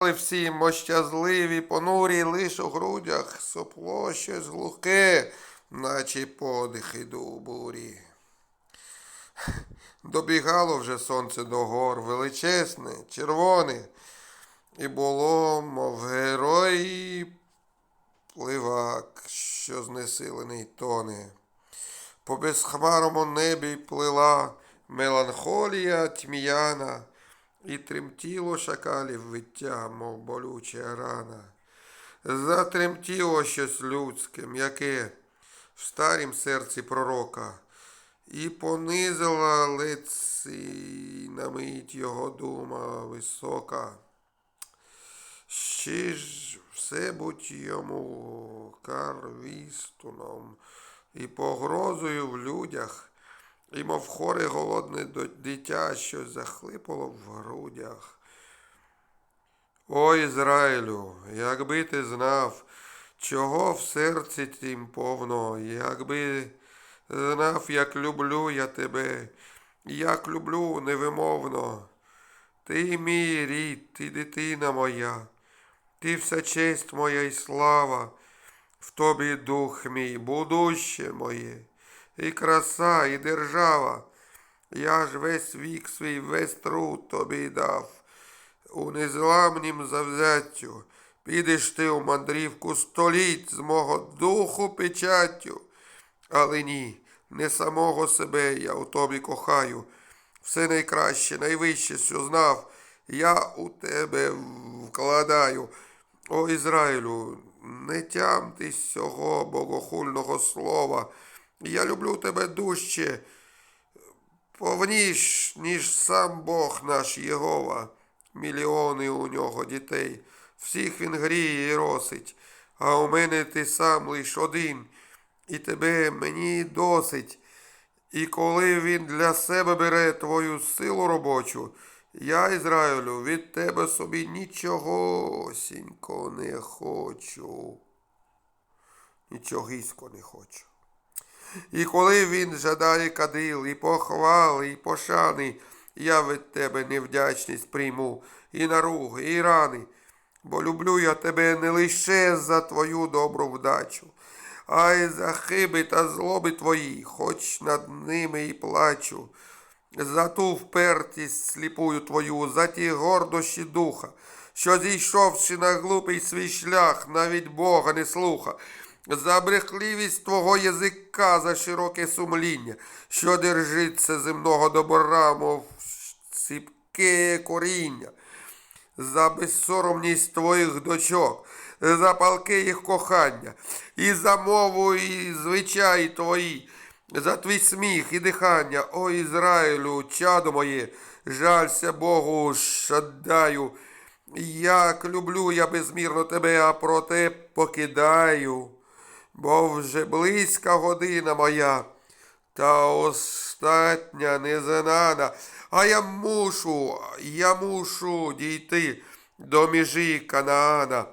Всі мощазливі, понурі, лиш у грудях сопло щось глухе, наче подихи до бурі. Добігало вже сонце до гор, величезне, червоне, і було, мов герой пливак, що знесилений тоне. По безхмарому небі плила меланхолія тьмяна, і тремтіло шакалів виття, мов болюча рана. Затремтіло щось людське, м'яке в старім серці пророка, і понизила лиці на мить його дума висока. Ще ж все будь йому карвістуном і погрозою в людях, і мов хоре голодне дитя, що захлипало в грудях. О Ізраїлю, якби ти знав, чого в серці тім повно, якби знав, як люблю я тебе, як люблю невимовно. Ти мій рід, ти дитина моя, ти вся честь моя і слава, в тобі дух мій, будуще моє, і краса, і держава. Я ж весь вік свій, весь труд тобі дав. У незламнім завзяттю підеш ти у мандрівку століть з мого духу печаттю. Але ні, не самого себе я у тобі кохаю. Все найкраще, найвище, що знав, я у тебе вкладаю. О Ізраїлю, не тямти сього богохульного слова. Я люблю тебе дужче, повніш, ніж сам Бог наш Єгова. Мільйони у нього дітей. Всіх він гріє і росить, а у мене ти сам лиш один, і тебе мені досить. І коли він для себе бере твою силу робочу, я, Ізраїлю, від тебе собі нічогосінько не хочу. Нічогісько не хочу. І коли він жадає кадил, і похвали, і пошани, я від тебе невдячність прийму, і наруги, і рани, бо люблю я тебе не лише за твою добру вдачу, а й за хиби та злоби твої, хоч над ними і плачу, за ту впертість сліпую твою, за ті гордощі духа, що зійшовши на глупий свій шлях, навіть Бога не слуха, за брехливість твого язика, за широке сумління, що держиться земного добра, мов ціпке коріння, за безсоромність твоїх дочок, за палки їх кохання, і за мову, і звичаї твої, за твій сміх і дихання, о Ізраїлю, чадо моє, жалься Богу, шаддаю, як люблю я безмірно тебе, а проте покидаю, бо вже близька година моя. Та остатня незнана, а я мушу, я мушу дійти до межі Канаана.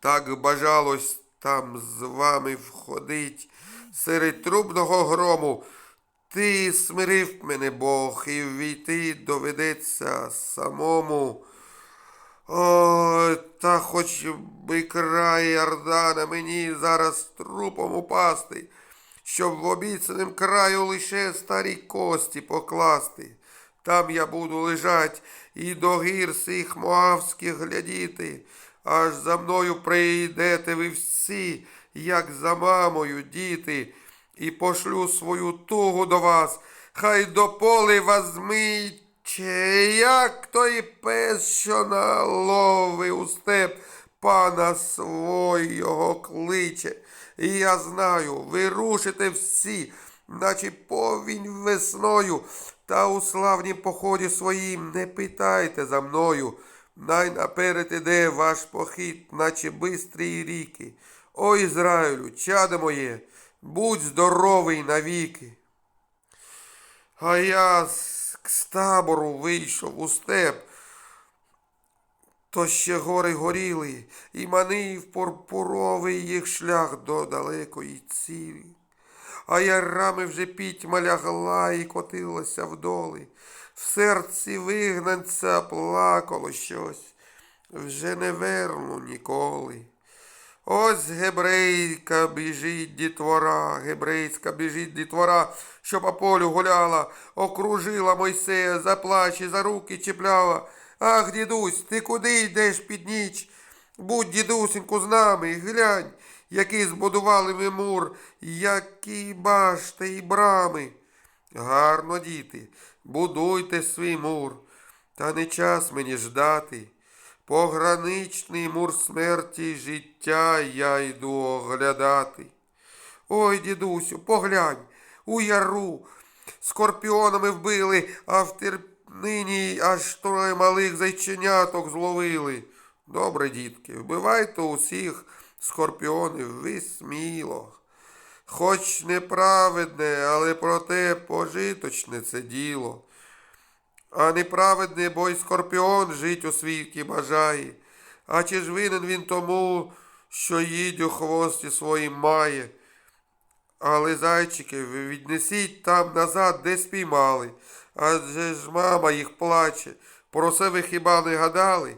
Так бажалось там з вами входить серед трубного грому. Ти смирив мене Бог, і ввійти доведеться самому. Ой, та хоч би край Йордана мені зараз трупом упасти, щоб в обіцяним краю лише старі кості покласти. Там я буду лежать і до гір сих моавських глядіти, аж за мною прийдете ви всі, як за мамою, діти, і пошлю свою тугу до вас, хай до поли вас змить. Чи як той пес, що на лови у степ пана свого кличе. І я знаю, ви рушите всі, наче повінь весною, та у славнім поході своїм не питайте за мною. Най іде ваш похід, наче бистрі ріки. О Ізраїлю, чадо моє, будь здоровий навіки. А я з табору вийшов у степ, то ще гори горіли, і манив пурпуровий їх шлях до далекої цілі. А ярами вже пітьма лягла і котилася вдоли. В серці вигнанця плакало щось. вже не верну ніколи. Ось гебрейка біжить дітвора, гебрейська біжить дітвора, що по полю гуляла, окружила Мойсея, за плечі, за руки чіпляла. Ах, дідусь, ти куди йдеш під ніч? Будь, дідусеньку, з нами, глянь, який збудували ми мур, які башти і брами. Гарно, діти, будуйте свій мур, та не час мені ждати. Пограничний мур смерті й життя я йду оглядати. Ой, дідусю, поглянь, у яру скорпіонами вбили, а в терпнині аж троє малих зайченяток зловили. Добре, дітки, вбивайте усіх скорпіонів ви сміло. Хоч неправедне, але проте пожиточне це діло. А неправедний бой скорпіон жить у світі бажає. А чи ж винен він тому, що їдь у хвості своїм має? Але, зайчики, віднесіть там назад, де спіймали. Адже ж мама їх плаче. Про це ви хіба не гадали?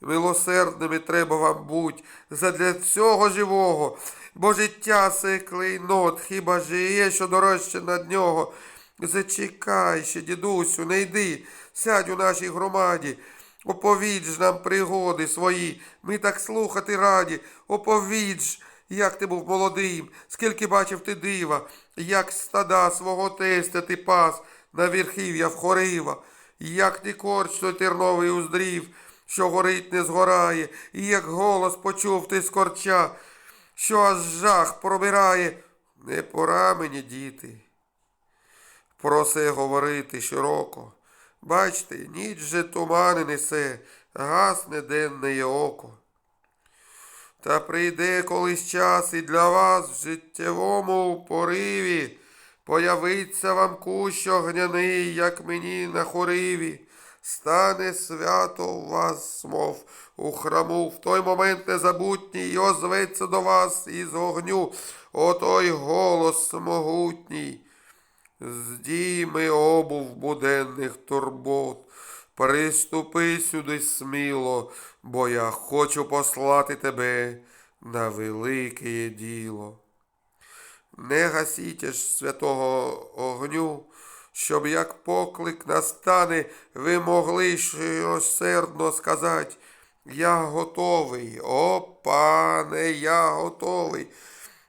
Милосердними треба вам буть задля цього живого, бо життя це клейнот, хіба ж що дорожче над нього. Зачекай ще, дідусю, не йди, сядь у нашій громаді. Оповідь ж нам пригоди свої, ми так слухати раді. Оповідь ж, як ти був молодим, скільки бачив ти дива, як стада свого тестя ти пас на верхів'я вхорива, як ти корч той терновий уздрів, що горить не згорає, і як голос почув ти з корча, що аж жах пробирає. Не пора мені, діти про це говорити широко. Бачте, ніч же тумани несе, гасне денне око. Та прийде колись час і для вас в життєвому пориві появиться вам кущ огняний, як мені на хориві. Стане свято у вас, мов у храму, в той момент незабутній, і озветься до вас із огню, отой голос могутній. Здійми обув буденних турбот, приступи сюди сміло, бо я хочу послати тебе на велике діло. Не гасіть ж святого огню, щоб як поклик настане, ви могли щиросердно сказати, я готовий, о пане, я готовий.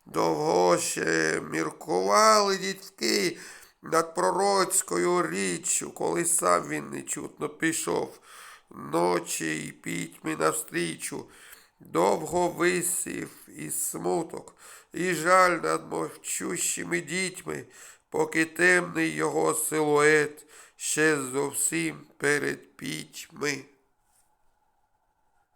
Довго ще міркували дітки над пророцькою річчю, коли сам він нечутно пішов, ночі й пітьми навстрічу, довго висів і смуток, і жаль над мовчущими дітьми, поки темний його силует ще зовсім перед пітьми.